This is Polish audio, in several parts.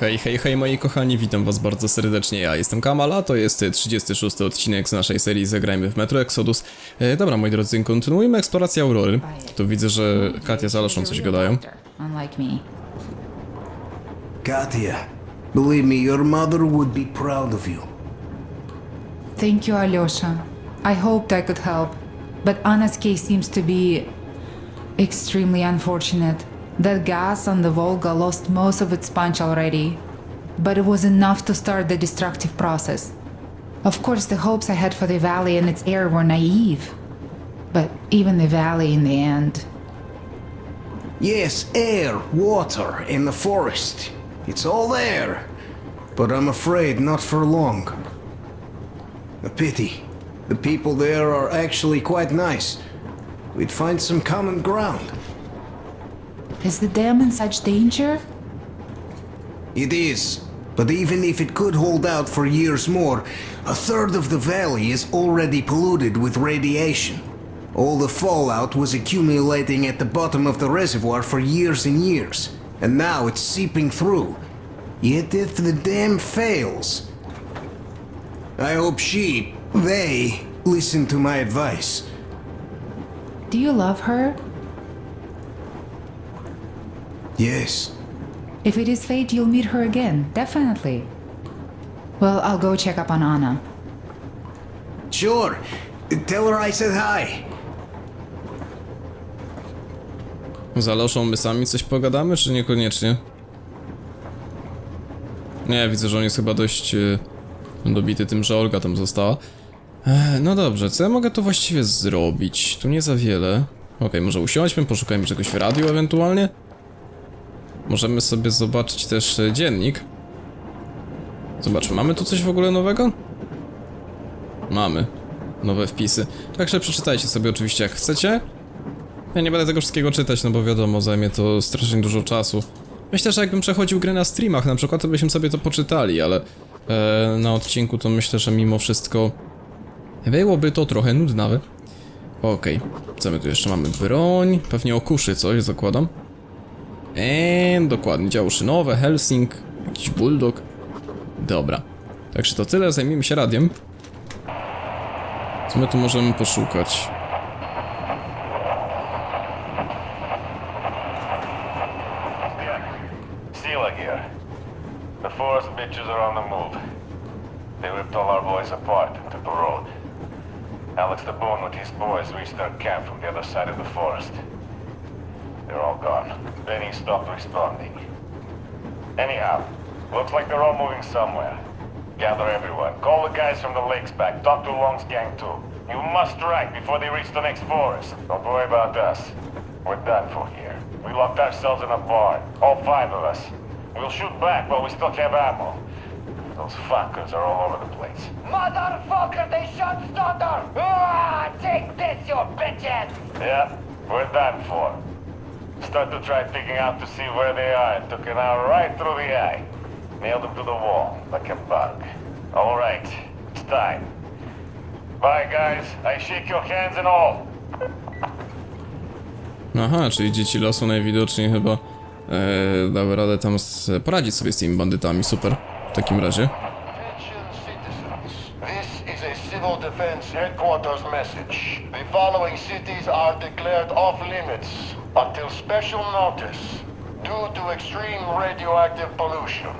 Hej, hej, hej moi kochani, witam was bardzo serdecznie, ja jestem Kamala, to jest e, 36 odcinek z naszej serii Zagrajmy w Metro Exodus. E, dobra, moi drodzy, kontynuujmy eksplorację Aurory. Tu widzę, że Katia z Aloszą coś gadają. Katia, believe me, your mother would be proud of you. Thank you, Alyosha. I hoped I could help, but Anna's case seems to be extremely unfortunate. That gas on the Volga lost most of its punch already, but it was enough to start the destructive process. Of course, the hopes I had for the valley and its air were naive, but even the valley in the end. Yes, air, water, and the forest. It's all there. But I'm afraid not for long. A pity. The people there are actually quite nice. We'd find some common ground. Is the dam in such danger? It is. But even if it could hold out for years more, a third of the valley is already polluted with radiation. All the fallout was accumulating at the bottom of the reservoir for years and years, and now it's seeping through. Yet if the dam fails, I hope she, they, listen to my advice. Do you love her? Yes, If it is fate, you'll meet her again, definitely. Well, I'll go check up on Anna. sure. Tell her I said hi. Z Aloszą my sami coś pogadamy, czy niekoniecznie? Nie, widzę, że on jest chyba dość e, dobity tym, że Olga tam została. E, no dobrze, co ja mogę tu właściwie zrobić? Tu nie za wiele. Okej, może usiądźmy, poszukajmy czegoś w radiu ewentualnie. Możemy sobie zobaczyć też e, dziennik. Zobaczmy, mamy tu coś w ogóle nowego? Mamy. Nowe wpisy. Także przeczytajcie sobie oczywiście jak chcecie. Ja nie będę tego wszystkiego czytać, no bo wiadomo, zajmie to strasznie dużo czasu. Myślę, że jakbym przechodził grę na streamach na przykład, to byśmy sobie to poczytali, ale e, na odcinku to myślę, że mimo wszystko byłoby to trochę nudnawe. Okej, co my tu jeszcze mamy? Broń, pewnie okuszy coś, zakładam. Eee, dokładnie, działo szynowe, Helsing, jakiś bulldog. Dobra, także to tyle, zajmijmy się radiem. Co my tu możemy poszukać? And. Alex the Bone with his boys reached their camp from the other side of the forest. They're all gone. Benny stopped responding. Anyhow, looks like they're all moving somewhere. Gather everyone. Call the guys from the lakes back. Talk to Long's gang too. You must strike before they reach the next forest. Don't worry about us. We're done for here. We locked ourselves in a barn. All five of us. We'll shoot back while we still have ammo. Those fuckers are all over the place. Motherfucker, they shot Stutter! Ah, take this, you bitches! Yeah, we're done for. Start to try picking out to see where they are took an hour right through the eye. Nailed them to the wall like a bug. All right, it's time. Bye, guys. I shake your hands and all. Aha, czyli dzieci losu najwidoczniej chyba e, dały radę tam z, poradzić sobie z tymi bandytami, super. W takim razie. Attention citizens. This is a civil defense headquarters message. The following cities are declared off limits until special notice due to extreme radioactive pollution.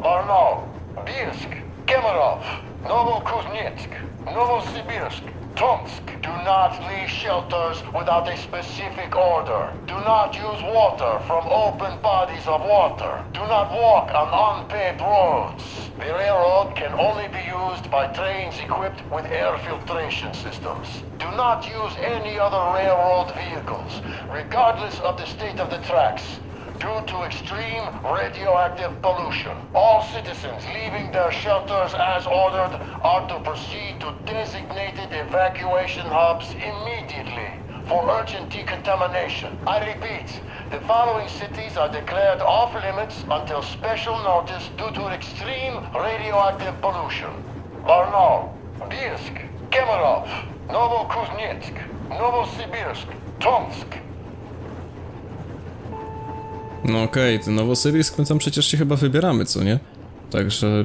Barnaul, Bielsk, Kemerov, Novokuznetsk, Novosibirsk, Tomsk. Do not leave shelters without a specific order. Do not use water from open bodies of water. Do not walk on unpaved roads. The railroad can only be used by trains equipped with air filtration systems. Do not use any other railroad vehicles, regardless of the state of the tracks. Due to extreme radioactive pollution, all citizens leaving their shelters as ordered are to proceed to designated evacuation hubs immediately for urgent decontamination. I repeat, the following cities are declared off limits until special notice due to extreme radioactive pollution. Barnaul, Bielsk, Kemerov, Novokuznetsk, Novosibirsk, Tomsk, No okej, ten Nowosyryjsk, my tam przecież się chyba wybieramy, co nie? Także...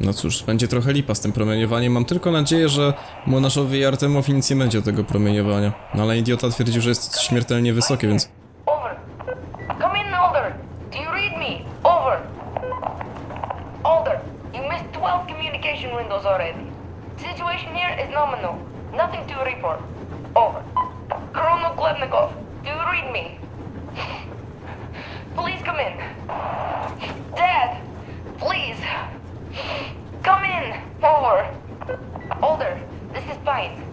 No cóż, będzie trochę lipa z tym promieniowaniem. Mam tylko nadzieję, że Monaszowi i Artemowi nic nie będzie tego promieniowania. No ale idiota twierdził, że jest śmiertelnie wysokie, więc... Over. Come in, Alder. Do you read me? Over. Alder, you missed 12 communication windows already. Situation here is nominal. Nothing to report. Over. Colonel Klebnikov, do you read me? Come in. Dad, please. Come in. Over. Alder, this is Pine.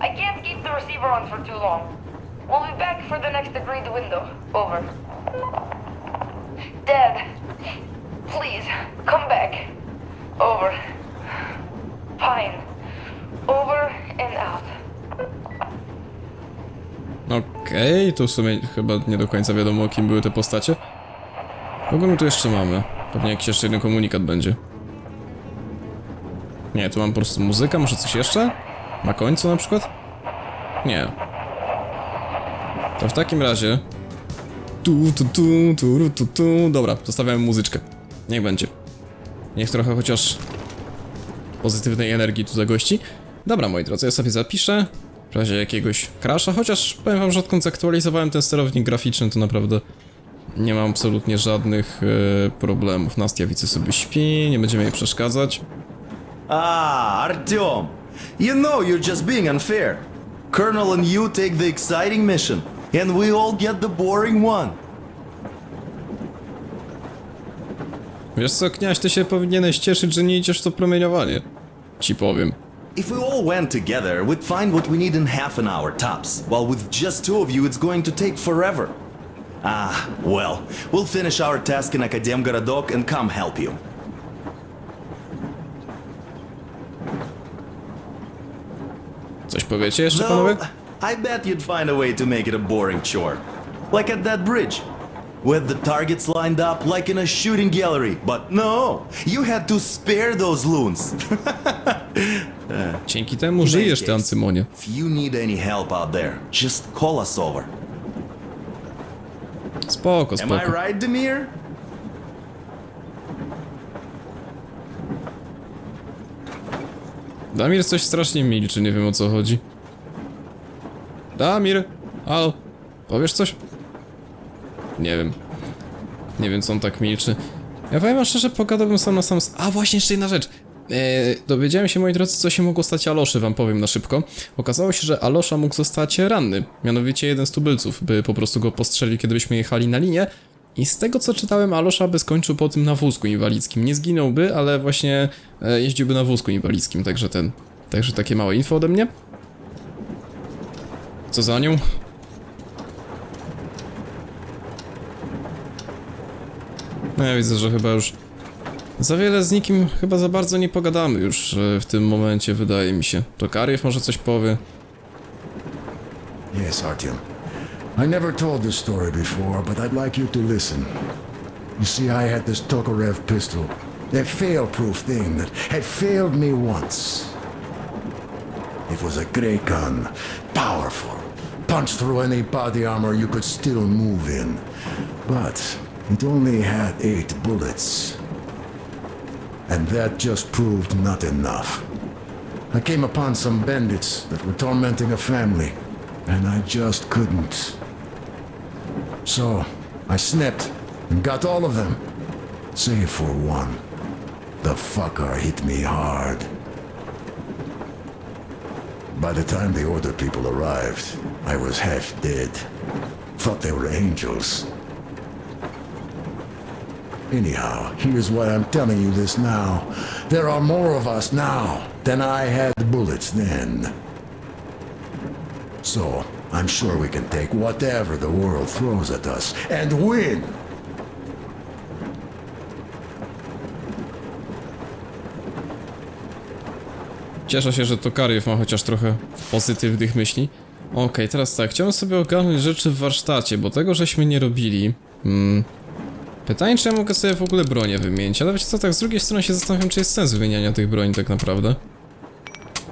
I can't keep the receiver on for too long. We'll be back for the next agreed window. Over. Dad, please, come back. Over. Pine. Over and out. Okej, to w sumie chyba nie do końca wiadomo, kim były te postacie. Kogo my tu jeszcze mamy? Pewnie jakiś jeszcze jeden komunikat będzie. Nie, tu mam po prostu muzyka, może coś jeszcze? Na końcu na przykład? Nie. To w takim razie... Tu, tu, tu, tu, tu, tu. Dobra, zostawiam muzyczkę. Niech będzie. Niech trochę chociaż pozytywnej energii tu zagości. Dobra, moi drodzy, ja sobie zapiszę. W razie jakiegoś crasha, chociaż powiem wam, że odkąd zaktualizowałem ten sterownik graficzny, to naprawdę nie mam absolutnie żadnych e, problemów. Nastia widzę sobie śpi, nie będziemy jej przeszkadzać. Ah, Artyom. You know you're just being unfair. Colonel and you take the exciting mission, and we all get the boring one. Wiesz co, kniaś, ty się powinieneś cieszyć, że nie idziesz w to promieniowanie. Ci powiem. If we all went together, we'd find what we need in half an hour tops, while with just two of you, it's going to take forever. Ah, well, we'll finish our task in Akademgorodok and come help you. Coś powiecie jeszcze, panowie? Though, I bet you'd find a way to make it a boring chore. Like at that bridge. With the targets lined up like in a shooting gallery. But no, you had to spare those loons. Dzięki temu żyjesz, ty Ancymonie. If you need any help out there, just call us over. Spoko, Am I spoko. right, Demir? Damir coś strasznie milczy, nie wiem o co chodzi. Damir! Halo? Powiesz coś? Nie wiem. Nie wiem, co on tak milczy. Ja powiem wam szczerze, pogadałbym sam na sam... A, właśnie, jeszcze jedna rzecz. Eee, dowiedziałem się, moi drodzy, co się mogło stać Aloszy, wam powiem na szybko. Okazało się, że Alosza mógł zostać ranny. Mianowicie jeden z tubylców by po prostu go postrzelił, kiedy byśmy jechali na linię. I z tego co czytałem, Alosza by skończył po tym na wózku inwalidzkim. Nie zginąłby, ale właśnie e, jeździłby na wózku inwalidzkim, także ten. Także takie małe info ode mnie. Co za nią? No ja widzę, że chyba już za wiele z nikim chyba za bardzo nie pogadamy już e, w tym momencie, wydaje mi się. To Kariew może coś powie. Yes, Artyom. I never told this story before, but I'd like you to listen. You see, I had this Tokarev pistol. A fail-proof thing that had failed me once. It was a great gun, powerful. Punch through any body armor you could still move in. But it only had eight bullets. And that just proved not enough. I came upon some bandits that were tormenting a family, and I just couldn't. So, I snipped and got all of them, save for one. The fucker hit me hard. By the time the Order people arrived, I was half dead. Thought they were angels. Anyhow, here's why I'm telling you this now. There are more of us now than I had bullets then. So, I'm sure we can take whatever the world throws at us and win! Cieszę się, że to Kariew ma chociaż trochę pozytywnych myśli. Okej, teraz tak, chciałem sobie ogarnąć rzeczy w warsztacie, bo tego żeśmy nie robili. Hmm. Pytanie, czy ja mogę sobie w ogóle bronię wymienić, ale wiecie co, tak z drugiej strony się zastanawiam, czy jest sens wymieniania tych broni tak naprawdę.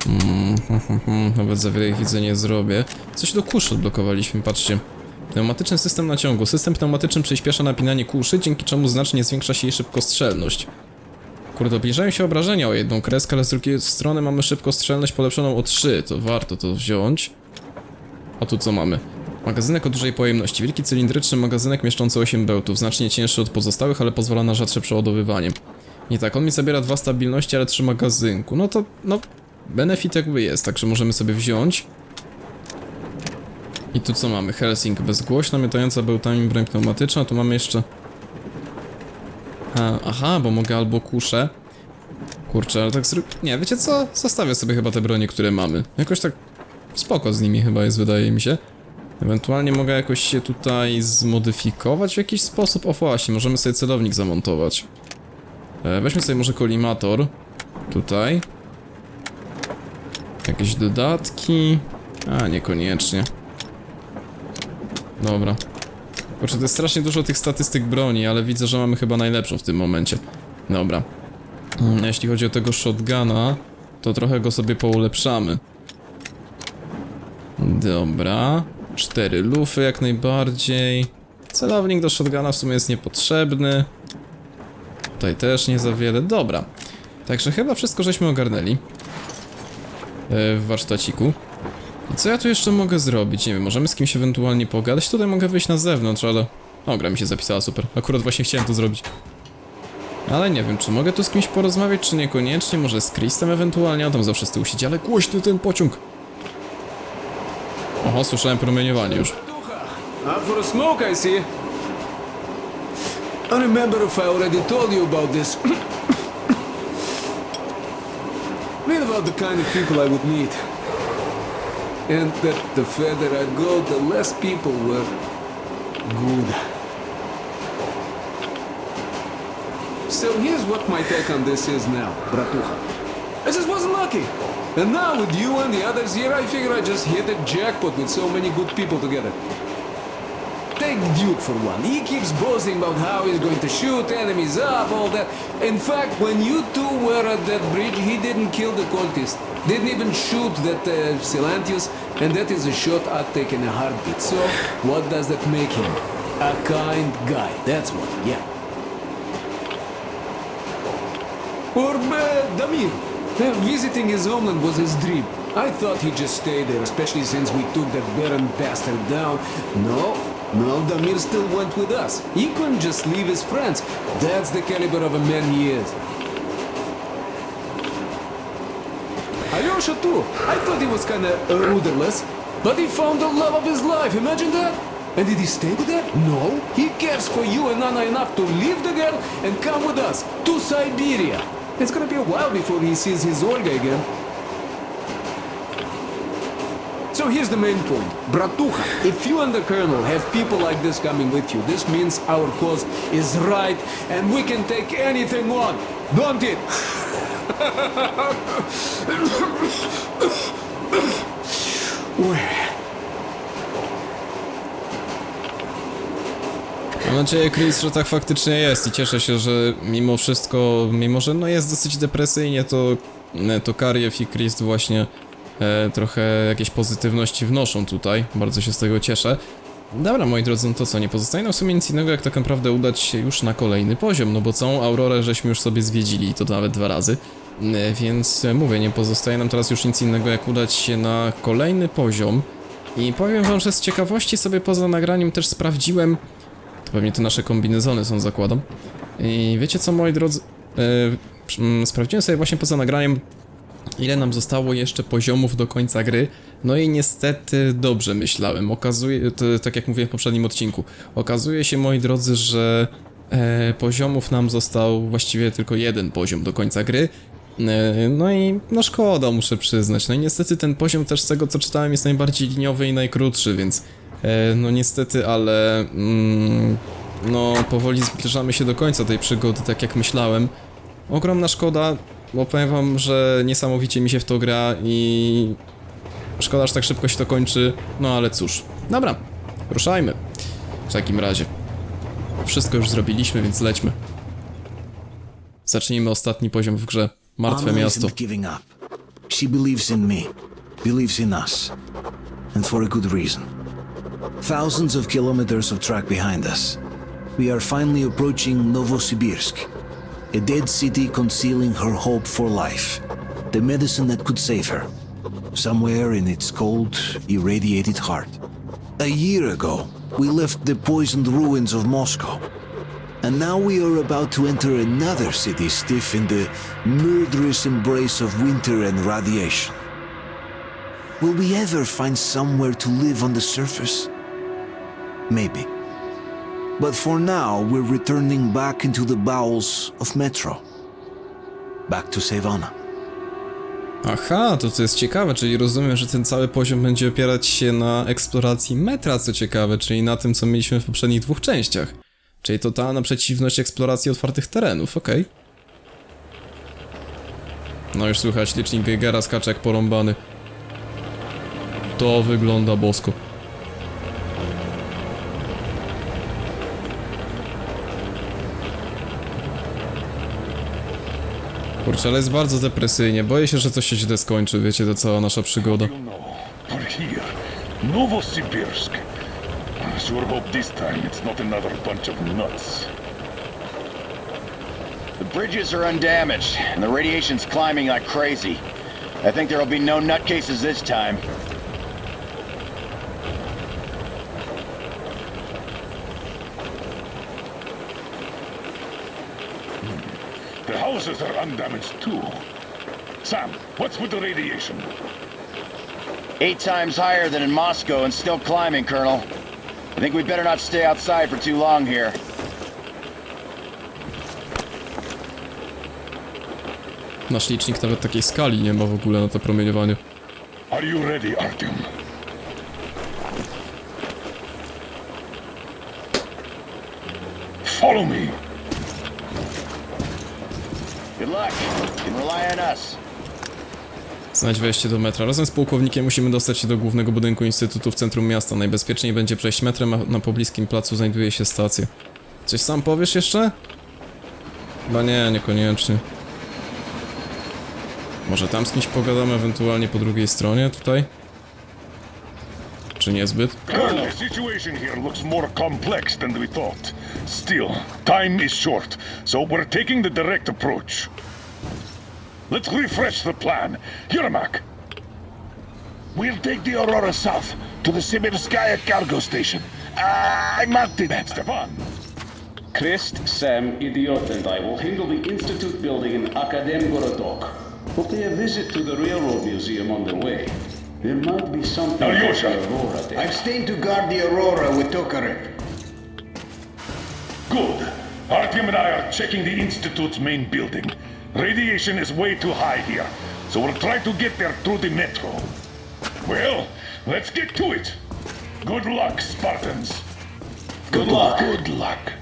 Hmm, hmm, hmm, hmm, nawet za wiele ich widzę nie zrobię. Coś do kuszy odblokowaliśmy, patrzcie. Pneumatyczny system naciągu. System pneumatyczny przyspiesza napinanie kuszy, dzięki czemu znacznie zwiększa się jej szybkostrzelność. Kurde, obniżają się obrażenia o jedną kreskę, ale z drugiej strony mamy szybkostrzelność polepszoną o 3, to warto to wziąć. A tu co mamy? Magazynek o dużej pojemności. Wielki cylindryczny magazynek mieszczący 8 bełtów, znacznie cięższy od pozostałych, ale pozwala na rzadsze przeładowywanie. Nie tak, on mi zabiera dwa stabilności, ale trzy magazynku. No to, no, benefit jakby jest, także możemy sobie wziąć. I tu co mamy? Helsing bezgłośna, miotająca bełtami broń pneumatyczna, tu mamy jeszcze... Aha, bo mogę albo kuszę. Kurczę, ale tak zrób... Nie, wiecie co? Zostawię sobie chyba te bronie, które mamy. Jakoś tak spoko z nimi chyba jest, wydaje mi się. Ewentualnie mogę jakoś się tutaj zmodyfikować w jakiś sposób. O właśnie, możemy sobie celownik zamontować. E, weźmy sobie może kolimator. Tutaj. Jakieś dodatki. A, niekoniecznie. Dobra. Kurczę, to jest strasznie dużo tych statystyk broni, ale widzę, że mamy chyba najlepszą w tym momencie. Dobra. Mm, Jeśli chodzi o tego shotguna, to trochę go sobie poulepszamy. Dobra. Cztery lufy jak najbardziej. Celownik do shotguna w sumie jest niepotrzebny. Tutaj też nie za wiele. Dobra. Także chyba wszystko żeśmy ogarnęli. E, w warsztaciku. I co ja tu jeszcze mogę zrobić? Nie wiem, możemy z kimś ewentualnie pogadać. Tutaj mogę wyjść na zewnątrz, ale... O, gra mi się zapisała, super. Akurat właśnie chciałem to zrobić. Ale nie wiem, czy mogę tu z kimś porozmawiać, czy niekoniecznie. Może z Christem ewentualnie, on tam zawsze z tyłu siedzi, ale głośny ten pociąg. Oho, słyszałem. Out for a smoke, I see. I remember if I already told you about this. Read about the kind of people I would meet. And that the further I go, the less people were good. So here's what my take on this is now, Bratucha. I just wasn't lucky. And now with you and the others here, I figure I just hit a jackpot with so many good people together. Take Duke for one. He keeps boasting about how he's going to shoot enemies up, all that. In fact, when you two were at that bridge, he didn't kill the cultist. Didn't even shoot that uh, and that is a shot I'd take in a heartbeat. So, what does that make him? A kind guy. That's what, yeah. Or Damir. Visiting his homeland was his dream. I thought he'd just stay there, especially since we took that barren bastard down. No, no, Damir still went with us. He couldn't just leave his friends. That's the caliber of a man he is. Alyosha too. I thought he was kinda rudderless, but he found the love of his life. Imagine that. And did he stay with her? No. He cares for you and Anna enough to leave the girl and come with us to Siberia. It's gonna be a while before he sees his Olga again. So here's the main point. Bratucha, if you and the Colonel have people like this coming with you, this means our cause is right and we can take anything on. Don't it? Mam nadzieję, Chris, że tak faktycznie jest i cieszę się, że mimo wszystko, mimo że no jest dosyć depresyjnie, to, e, to Kariew i Chris właśnie e, trochę jakieś pozytywności wnoszą tutaj. Bardzo się z tego cieszę. Dobra, moi drodzy, no to co, nie pozostaje nam w sumie nic innego, jak tak naprawdę udać się już na kolejny poziom, no bo całą Aurorę żeśmy już sobie zwiedzili i to nawet dwa razy. E, Więc e, mówię, nie pozostaje nam teraz już nic innego, jak udać się na kolejny poziom. I powiem wam, że z ciekawości sobie poza nagraniem też sprawdziłem, pewnie te nasze kombinezony są, zakładam. I wiecie co, moi drodzy? Yy, sprawdziłem sobie właśnie poza nagraniem, ile nam zostało jeszcze poziomów do końca gry. No i niestety dobrze myślałem. Okazuje, to, tak jak mówiłem w poprzednim odcinku, okazuje się, moi drodzy, że e, poziomów nam został właściwie tylko jeden poziom do końca gry. E, No i no szkoda, muszę przyznać. No i niestety ten poziom też z tego co czytałem jest najbardziej liniowy i najkrótszy, więc e, no niestety, ale mm, no powoli zbliżamy się do końca tej przygody, tak jak myślałem. Ogromna szkoda, bo powiem wam, że niesamowicie mi się w to gra i szkoda, że tak szybko się to kończy, no ale cóż. Dobra, ruszajmy. W takim razie. Wszystko już zrobiliśmy, więc lećmy. Zacznijmy ostatni poziom w grze. Martwe miasto. She believes in me, believes in us, and for a good reason. Thousands of kilometers of track behind us. We are finally approaching Novosibirsk, a dead city concealing her hope for life, the medicine that could save her, somewhere in its cold, irradiated heart. A year ago, we left the poisoned ruins of Moscow. And now we are about to enter another city stiff in the murderous embrace of winter and radiation. Will we ever find somewhere to live on the surface? Maybe. But for now, we're returning back into the bowels of Metro. Back to Savannah. Aha, to to jest ciekawe, czyli rozumiem, że ten cały poziom będzie opierać się na eksploracji metra, co ciekawe, czyli na tym, co mieliśmy w poprzednich dwóch częściach. Czyli totalna przeciwność eksploracji otwartych terenów, okej. No już słychać, licznik Geigera skacze jak porąbany. To wygląda bosko. Kurczę, ale jest bardzo depresyjnie. Boję się, że coś się źle skończy, wiecie, to cała nasza przygoda. No, Novosibirsk. Sure hope this time it's not another bunch of nuts. The bridges are undamaged, and the radiation's climbing like crazy. I think there'll be no nutcases this time. The houses are undamaged too. Sam, what's with the radiation? Eight times higher than in Moscow and still climbing, Colonel. I think we'd better not stay outside for too long here. Nasz licznik nawet takiej skali nie ma w ogóle na to promieniowanie. Are you ready, Artyom? Znajdź wejście do metra. Razem z pułkownikiem musimy dostać się do głównego budynku Instytutu w centrum miasta. Najbezpieczniej będzie przejść metrem, a na pobliskim placu znajduje się stacja. Coś sam powiesz jeszcze? Chyba nie, niekoniecznie. Może tam z kimś pogadamy, ewentualnie po drugiej stronie tutaj? Czy niezbyt? Colonel, situation here looks more complex than we thought. Still, time is short, so we're taking the direct approach. Let's refresh the plan. Yermak, we'll take the Aurora south to the Sibirskaya cargo station. I marked it. Stefan, Krist, Sam, Idiot, and I will handle the Institute building in Akadem Gorodok. We'll pay a visit to the Railroad Museum on the way. There might be something Alyosha. about the Aurora there. I'm staying to guard the Aurora with Tokarev. good. Artyom and I are checking the Institute's main building. Radiation is way too high here, so we'll try to get there through the metro. Well, let's get to it. Good luck, Spartans. Good luck. Good luck.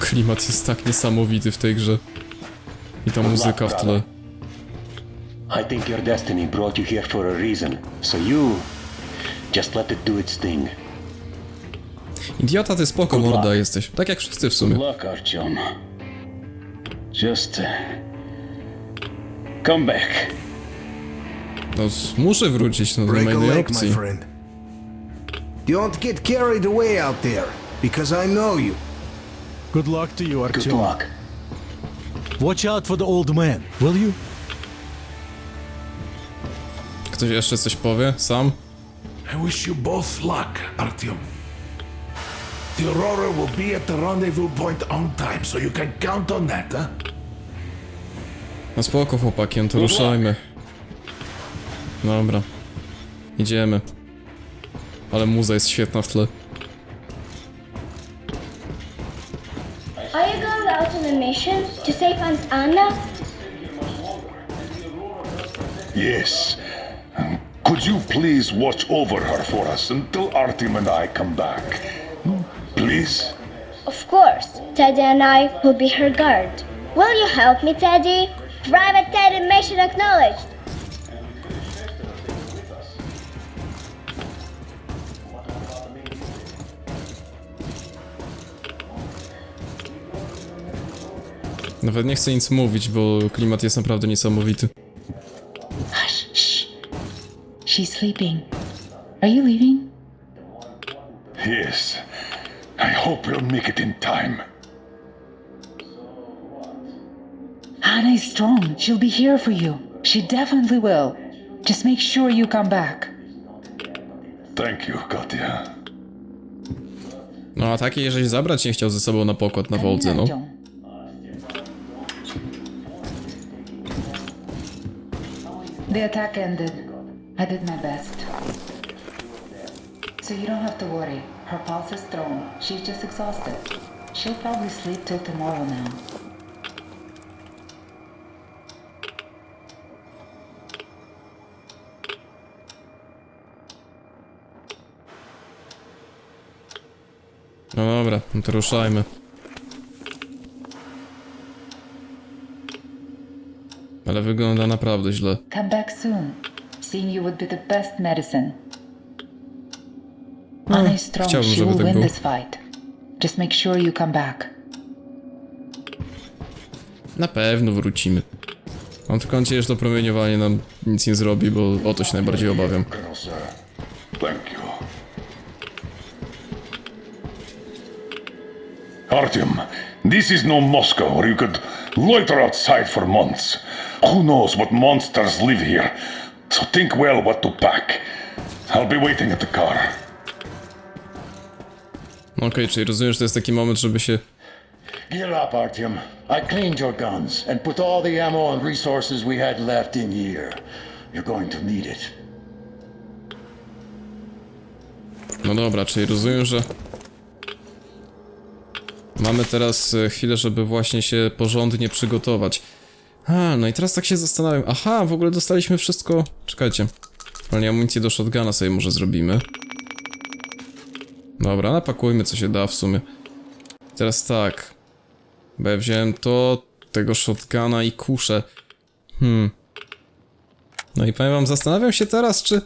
Klimat jest tak niesamowity w tej grze. I ta muzyka w tle. I think your destiny brought you here for a reason, so you just let it do its thing. Idiota, ty spoko morda jesteś. Tak jak wszyscy w Good sumie. luck, Artyom. Just come back. No, muszę wrócić, no nie ma Break a innej leg, my opcji. friend. Don't get carried away out there, because I know you. Good luck to you, Good Artyom. luck. Watch out for the old man, will you? Ktoś jeszcze coś powie? Sam? I wish you both luck, Artyom. The Aurora will be at the rendezvous point on time, so you can count on that, huh? No spoko chłopaki, no to ruszajmy. Dobra. Idziemy. Ale muza jest świetna w tle. Are you going out on a mission to save Aunt Anna? Yes. Could you please watch over her for us until Artyom and I come back? Please? Of course. Teddy and I will be her guard. Will you help me, Teddy? Private Teddy mission acknowledged. Nawet nie chcę nic mówić, bo klimat jest naprawdę niesamowity. Hush, shh. She's sleeping. Are you leaving? Yes. I hope we'll make it in time. Anna is strong. She'll be here for you. She definitely will. Just make sure you come back. Thank you, Katya. No a takie, jeżeli zabrać nie chciał ze sobą na pokład na Wołdze, no. The attack ended. I did my best. So you don't have to worry. Her pulse is strong. She's just exhausted. She'll probably sleep till tomorrow now. No dobra, no to ruszajmy. Ale wygląda naprawdę źle. Come back soon. Seeing you would be the best medicine. Anna is strong. chciałbym, She żeby will tak win było. this fight. Just make sure you come back. Na pewno wrócimy. Mam tylko nadzieję, że to promieniowanie nam nic nie zrobi, bo o to się najbardziej obawiam. Colonel, sir. Thank you. Artyom, this is no Moscow where you could loiter outside for months. Who knows what monsters live here? So think well what to pack. I'll be waiting at the car. Okej, czyli rozumiem, że to jest taki moment, żeby się... Gear up, Artyom. I cleaned your guns and put all the ammo and resources we had left in here. You're going to need it. No dobra, czyli rozumiem, że... Mamy teraz e, chwilę, żeby właśnie się porządnie przygotować. A, no i teraz tak się zastanawiam. Aha, w ogóle dostaliśmy wszystko... Czekajcie. Ale amunicję do shotguna sobie może zrobimy. Dobra, napakujmy co się da w sumie. Teraz tak. Bo ja wziąłem to, tego shotguna i kuszę. Hmm. No i powiem wam, zastanawiam się teraz, czy...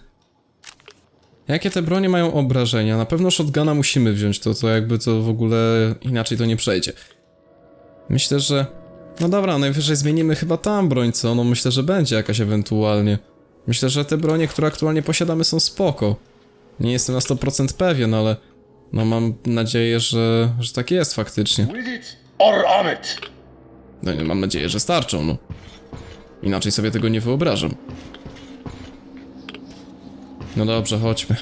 Jakie te bronie mają obrażenia? Na pewno shotguna musimy wziąć, to, to jakby to w ogóle inaczej to nie przejdzie. Myślę, że... No dobra, najwyżej zmienimy chyba tam broń, co? No myślę, że będzie jakaś ewentualnie. Myślę, że te bronie, które aktualnie posiadamy są spoko. Nie jestem na 100% pewien, ale... No mam nadzieję, że, że tak jest faktycznie. No nie, mam nadzieję, że starczą, no. Inaczej sobie tego nie wyobrażam. No dobrze, chodźmy.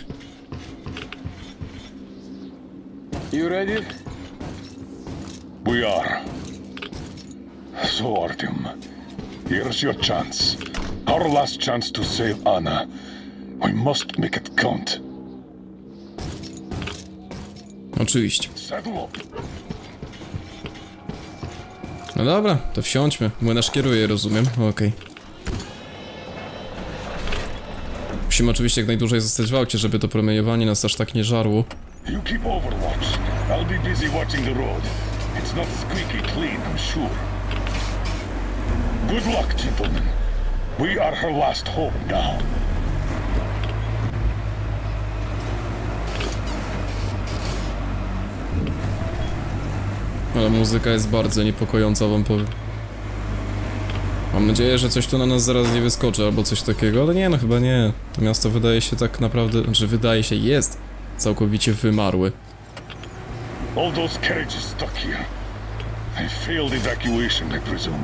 You ready? We are. So, Artyom, here's your chance. Our last chance to save Anna. We must make it count. Oczywiście. No dobra, to wsiądźmy. Młynarz kieruje, rozumiem. Okej. Musimy oczywiście jak najdłużej zostać w aucie, żeby to promieniowanie nas aż tak nie żarło. You keep overwatch. I'll be busy watching the road. It's not squeaky clean, I'm sure. Good luck, gentlemen. We are her last hope now. Ale muzyka jest bardzo niepokojąca, wam powiem. Mam nadzieję, że coś tu na nas zaraz nie wyskoczy albo coś takiego, ale nie, no chyba nie. To miasto wydaje się tak naprawdę, że wydaje się jest całkowicie wymarłe. All those carriages stuck here. A failed evacuation, I presume.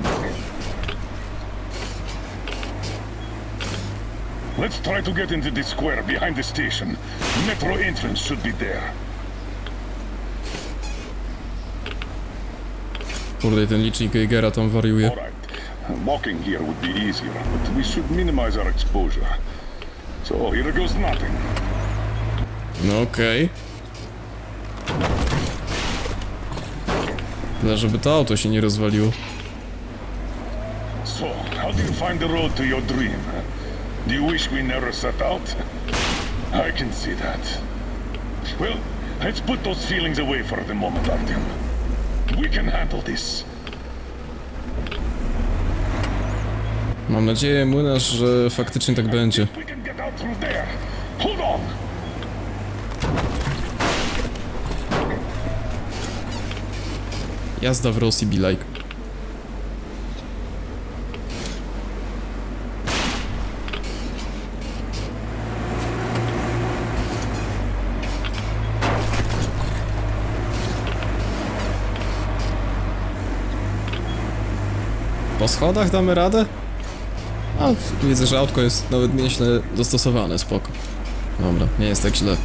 Let's try to get into the square behind the station. Metro entrance should be there. Kurde, ten licznik Geigera tam wariuje. Alright. Walking here would be easier, but we should minimize our exposure. So here goes nothing. No okej. Tyle, żeby to auto się nie rozwaliło. So, how do you find the road to your dream? Do you wish we never set out? I can see that. Well, let's put those feelings away for the moment, Artyom. We can handle this. Mam nadzieję, młynarz, że faktycznie tak będzie. We can get out through there. Hold on! Jazda w Rosji be like. Po schodach damy radę? A, widzę, że autko jest nawet nieźle dostosowane, spoko. Dobra, nie jest tak źle.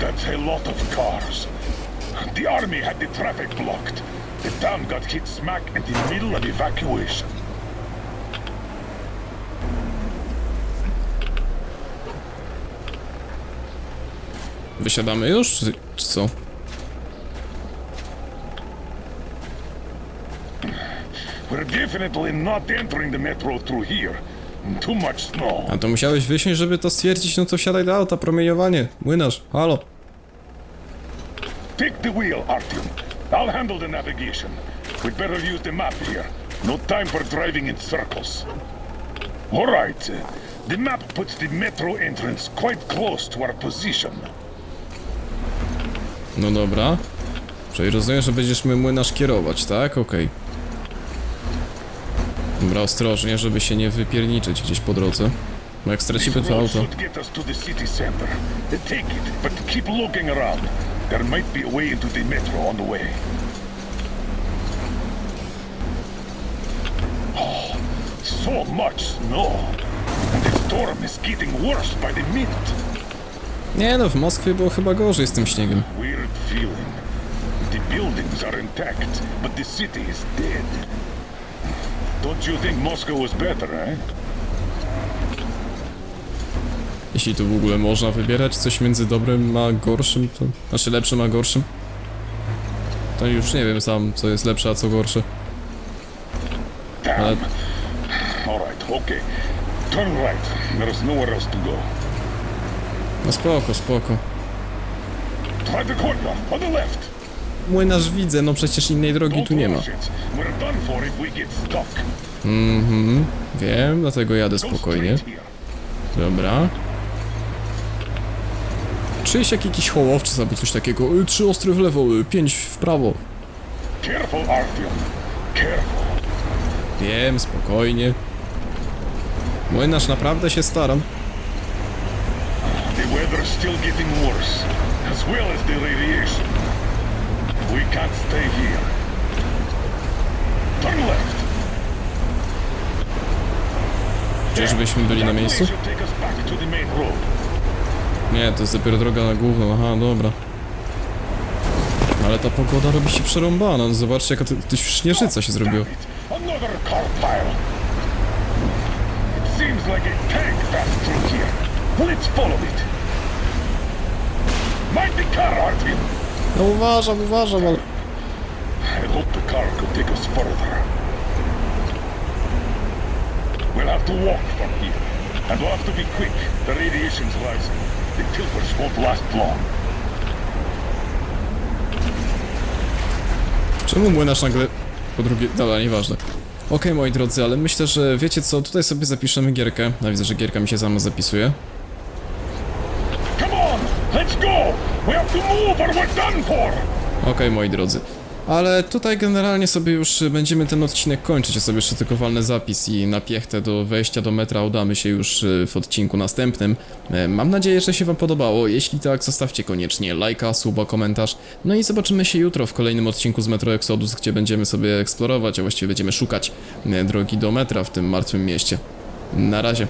That's a lot of cars. The army had the traffic blocked. The got hit smack in the middle of evacuation. Wysiadamy już, czy, czy co? We're definitely not entering the metro through here. Too much snow. A to musiałeś wysiąść, żeby to stwierdzić, no to wsiadaj do auta, promieniowanie. Młynarz, halo. Take the wheel, Artyom. I'll handle the navigation. We'd better use the map here. No time for driving in circles. All right. The map puts the metro entrance quite close to our position. No dobra. Czyli rozumiem, że będziesz mnie młynarz kierować, tak? Okej. Dobra, ostrożnie, żeby się nie wypierniczyć gdzieś po drodze. Bo jak stracimy to auto... Oh, so much snow. And the storm is getting worse by the minute. Nie no, w Moskwie było chyba gorzej z tym śniegiem. Weird feeling. The buildings are intact, but the city is dead. Don't you think Moscow was better, eh? Jeśli tu w ogóle można wybierać coś między dobrym a gorszym, to... Znaczy lepszym a gorszym. To już nie wiem sam, co jest lepsze, a co gorsze. Ale All right, okay. Turn right. There's nowhere else to go. no spoko, spoko. Try the courtyard on the left. Młynarz widzę, no przecież innej drogi tu nie ma. Mhm, wiem, dlatego jadę spokojnie. Dobra. Czyjś jak jakiś hołowczy albo coś takiego. Y, Trzy ostre w lewo, y, pięć w prawo. Wiem, spokojnie. Młynarz, naprawdę się staram. The weather's still getting worse, as well as the radiation. We can't stay here. Turn left. Czyżbyśmy byli na miejscu? Nie, to jest dopiero droga na główną, aha, dobra. Ale ta pogoda robi się przerąbana, no zobaczcie jaka to, to śnieżyca się zrobiła. Let's follow it. Mind the car, Artyom. No uważam, uważam, ale... I hope the car could take us further. We'll have to walk from here. And we'll have to be quick. The radiation's rising. The tilters won't last long. Czemu młynarz nagle... Po drugie... Dobra, nieważne. Okej, moi drodzy, ale myślę, że wiecie co, tutaj sobie zapiszemy gierkę. No widzę, że gierka mi się sama zapisuje. Okej, moi drodzy. Ale tutaj generalnie sobie już będziemy ten odcinek kończyć. Ja sobie jeszcze zapis i na piechtę do wejścia do metra udamy się już y, w odcinku następnym. E, Mam nadzieję, że się wam podobało. Jeśli tak, zostawcie koniecznie lajka, suba, komentarz. No i zobaczymy się jutro w kolejnym odcinku z Metro Exodus, gdzie będziemy sobie eksplorować, a właściwie będziemy szukać e, drogi do metra w tym martwym mieście. Na razie.